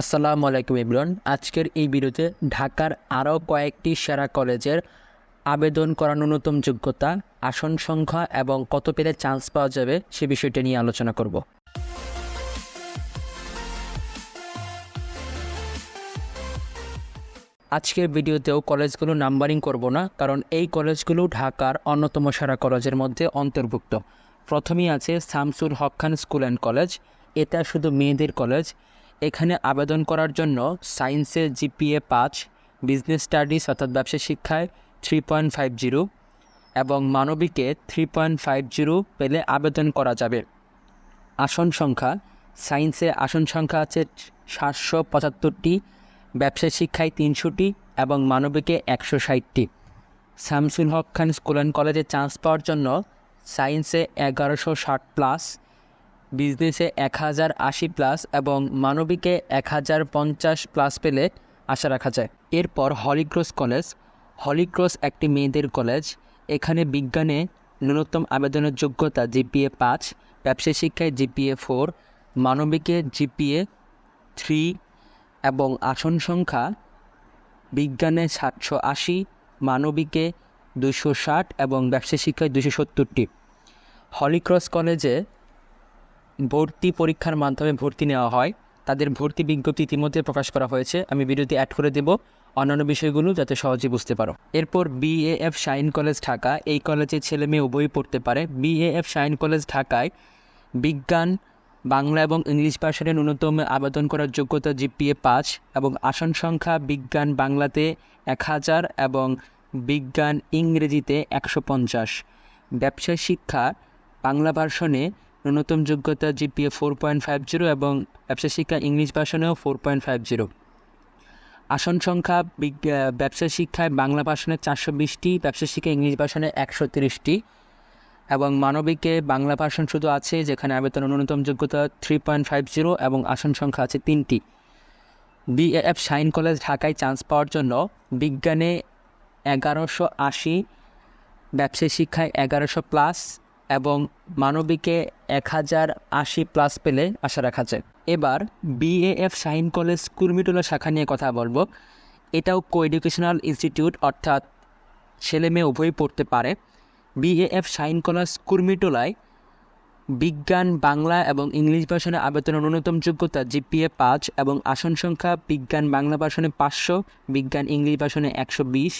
আসসালামু আলাইকুম ইমরান আজকের এই ভিডিওতে ঢাকার আরও কয়েকটি সেরা কলেজের আবেদন করা ন্যূনতম যোগ্যতা, আসন সংখ্যা এবং কত পেলে চান্স পাওয়া যাবে সে বিষয়টি নিয়ে আলোচনা করব। আজকের ভিডিওতেও কলেজগুলো নাম্বারিং করব না, কারণ এই কলেজগুলো ঢাকার অন্যতম সেরা কলেজের মধ্যে অন্তর্ভুক্ত। প্রথমেই আছে Shamsul Haque Khan school and college. এটা শুধু মেয়েদের কলেজ এখানে আবেদন করার জন্য সায়েন্সে জিপিএ পাঁচ, বিজনেস স্টাডিজ অর্থাৎ ব্যবসা শিক্ষায় থ্রি পয়েন্ট ফাইভ জিরো এবং মানবিকে থ্রি পয়েন্ট ফাইভ জিরো পেলে আবেদন করা যাবে। আসন সংখ্যা, সায়েন্সে আসন সংখ্যা আছে সাতশো পঁচাত্তরটি, ব্যবসা শিক্ষায় তিনশোটি এবং মানবিকে একশো ষাটটি। শামসুল হক খান স্কুল অ্যান্ড কলেজে চান্স পাওয়ার জন্য সায়েন্সে এগারোশো ষাট প্লাস বিজনেসে এক হাজার আশি প্লাস এবং মানবিকে এক হাজার পঞ্চাশ প্লাস পেলে আশা রাখা যায়। এরপর হলিক্রস কলেজ। হলিক্রস একটি মেয়েদের কলেজ। এখানে বিজ্ঞানে ন্যূনতম আবেদনের যোগ্যতা জিপিএ পাঁচ ব্যবসা শিক্ষায় জিপিএ ফোর, মানবিকে জিপিএ থ্রি এবং আসন সংখ্যা বিজ্ঞানে সাতশো আশি, মানবিকে দুশো ষাট এবং ব্যবসা শিক্ষায় দুশো সত্তরটি। হলিক্রস কলেজে ভর্তি পরীক্ষার মাধ্যমে ভর্তি নেওয়া হয়। তাদের ভর্তি বিজ্ঞপ্তি ইতিমধ্যে প্রকাশ করা হয়েছে। আমি ভিডিওতে অ্যাড করে দেব। অন্যান্য বিষয়গুলো যাতে সহজে বুঝতে পারো। এরপর বিএএফ শাইন কলেজ ঢাকা এই কলেজে ছেলে মেয়ে উভয়ই পড়তে পারে। বিএএফ শাইন কলেজ ঢাকায় বিজ্ঞান, বাংলা এবং ইংলিশ ভাষায় ন্যূনতম আবেদন করার যোগ্যতা জিপিএ পাঁচ এবং আসন সংখ্যা বিজ্ঞান বাংলাতে এক হাজার এবং বিজ্ঞান ইংরেজিতে একশো পঞ্চাশ। ব্যবসায় শিক্ষা, বাংলা ভার্সনে ন্যূনতম যোগ্যতা GPA four point five zero এবং ব্যবসা শিক্ষা ইংলিশ ভাষণেও ফোর পয়েন্ট ফাইভ জিরো আসন সংখ্যা ব্যবসা শিক্ষায় বাংলা ভাষণে চারশো বিশটি, ব্যবসা শিক্ষা ইংলিশ ভাষণে একশো তিরিশটি এবং মানবিকে বাংলা ভাষণ শুধু আছে যেখানে আবেদন ন্যূনতম যোগ্যতা থ্রি পয়েন্ট ফাইভ জিরো এবং আসন সংখ্যা আছে তিনটি। বিএএফ শাইন কলেজ ঢাকায় চান্স পাওয়ার জন্য বিজ্ঞানে এগারোশো আশি ব্যবসায়ী শিক্ষায় এগারোশো প্লাস এবং মানবিকে এক হাজার আশি প্লাস পেলে আশা রাখা যায়। এবার বিএএফ শাহিন কলেজ কুর্মিটোলা শাখা নিয়ে কথা বলব। এটাও কো এডুকেশনাল ইনস্টিটিউট অর্থাৎ ছেলে মেয়ে উভয়ই পড়তে পারে। বিএএফ শাহিন কলেজ কুর্মিটোলায় বিজ্ঞান, বাংলা এবং ইংলিশ ভাষণে আবেদনের ন্যূনতম যোগ্যতা জিপিএ পাঁচ এবং আসন সংখ্যা বিজ্ঞান, বাংলা ভাষণে পাঁচশো, বিজ্ঞান, ইংলিশ ভাষণে একশো বিশ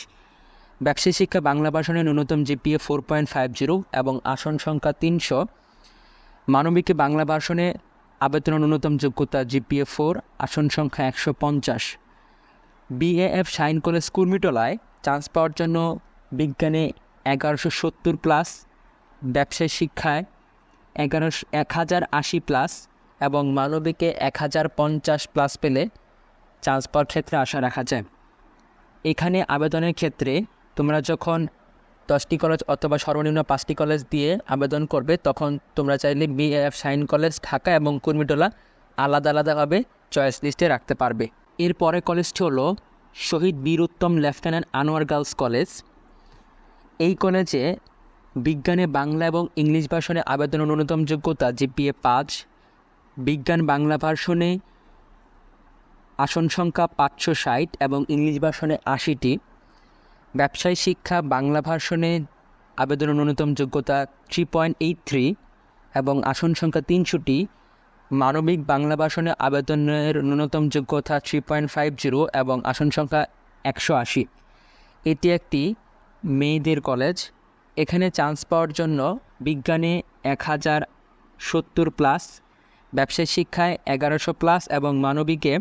ব্যবসায়ী শিক্ষা বাংলা ভাষণে ন্যূনতম GPA four point five zero এবং আসন সংখ্যা তিনশো। মানবিকে বাংলা ভাষণে আবেদনের ন্যূনতম যোগ্যতা জিপিএ ফোর আসন সংখ্যা একশো পঞ্চাশ। বিএএফ শাইন কলেজ কুর্মিটোলায় চান্স পাওয়ার জন্য বিজ্ঞানে এগারোশো সত্তর প্লাস ব্যবসায় শিক্ষায় এগারোশো এক হাজার আশি প্লাস এবং মানবিকে এক হাজার পঞ্চাশ প্লাস পেলে চান্স পাওয়ার ক্ষেত্রে আশা রাখা যায়। এখানে আবেদনের ক্ষেত্রে তোমরা যখন দশটি কলেজ অথবা সর্বনিম্ন পাঁচটি কলেজ দিয়ে আবেদন করবে, তখন তোমরা চাইলে বিএফ সাইন কলেজ ঢাকা এবং কুর্মিটোলা আলাদা আলাদাভাবে চয়েস লিস্টে রাখতে পারবে। এর পরের কলেজটি হলো Shaheed Bir Uttam lieutenant Anwar girls college এই কলেজে বিজ্ঞানে বাংলা এবং ইংলিশ ভাষণে আবেদনের ন্যূনতম যোগ্যতা জিপিএ পাঁচ বিজ্ঞান বাংলা ভার্সনে আসন সংখ্যা পাঁচশো ষাট এবং ইংলিশ ভাষণে আশিটি। ব্যবসায় শিক্ষা, বাংলা ভার্সনে আবেদনের ন্যূনতম যোগ্যতা থ্রি পয়েন্ট এইট থ্রি এবং আসন সংখ্যা তিনশোটি। মানবিক বাংলা ভাষণে আবেদনের ন্যূনতম যোগ্যতা থ্রি পয়েন্ট ফাইভ জিরো এবং আসন সংখ্যা একশো আশি। এটি একটি মেয়েদের কলেজ। এখানে চান্স পাওয়ার জন্য বিজ্ঞানে এক হাজার সত্তর প্লাস, ব্যবসায় শিক্ষায় এগারোশো প্লাস এবং মানবিকে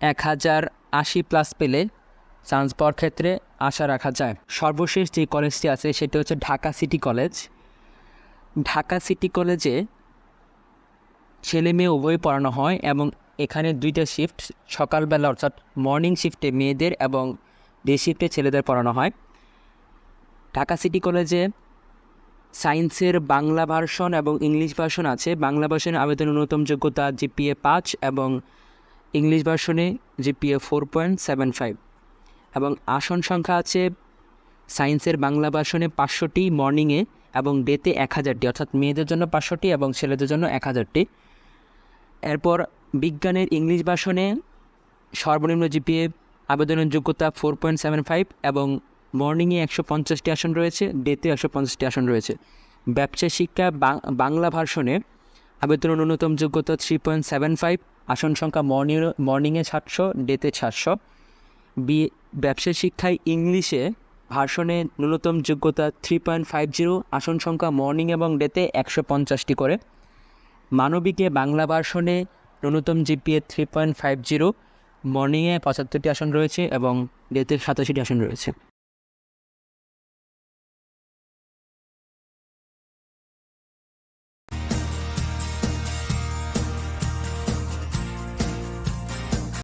এক হাজার আশি প্লাস পেলে চান্স পাওয়ার ক্ষেত্রে আশা রাখা যায়। সর্বশেষ যে কলেজটি আছে, সেটি হচ্ছে Dhaka city college Dhaka city কলেজে ছেলে মেয়ে উভয় পড়ানো হয় এবং এখানে দুইটা শিফট সকালবেলা অর্থাৎ মর্নিং শিফটে মেয়েদের এবং ডে শিফটে ছেলেদের পড়ানো হয়। ঢাকা সিটি কলেজে সায়েন্সের বাংলা ভার্সন এবং ইংলিশ ভার্সন আছে। বাংলা ভার্সনে আবেদন ন্যূনতম যোগ্যতা জিপিএ পাঁচ এবং ইংলিশ ভার্সনে GPA four point seven five এবং আসন সংখ্যা আছে সায়েন্সের বাংলা ভার্সনে পাঁচশোটি, মর্নিংয়ে এবং ডেতে এক হাজারটি অর্থাৎ মেয়েদের জন্য পাঁচশোটি এবং ছেলেদের জন্য এক হাজারটি এরপর বিজ্ঞানের ইংলিশ ভাষণে সর্বনিম্ন জিপিএ আবেদনের যোগ্যতা ফোর পয়েন্ট সেভেন ফাইভ এবং মর্নিংয়ে একশো পঞ্চাশটি আসন রয়েছে, ডেতে একশো পঞ্চাশটি আসন রয়েছে। ব্যবসা শিক্ষা বাংলা ভার্সনে আবেদনের ন্যূনতম যোগ্যতা থ্রি পয়েন্ট সেভেন ফাইভ, আসন সংখ্যা মর্নিং, মর্নিংয়ে সাতশো, ডেতে সাতশো। বি ব্যবসা শিক্ষায় ইংলিশে ভার্সনে ন্যূনতম যোগ্যতা থ্রি পয়েন্ট ফাইভ জিরো আসন সংখ্যা মর্নিং এবং ডেতে একশো পঞ্চাশটি করে। মানবিকে বাংলা ভার্সনে ন্যূনতম GPA three point five zero মর্নিংয়ে পঁচাত্তরটি আসন রয়েছে এবং ডেতে সাতাশিটি আসন রয়েছে।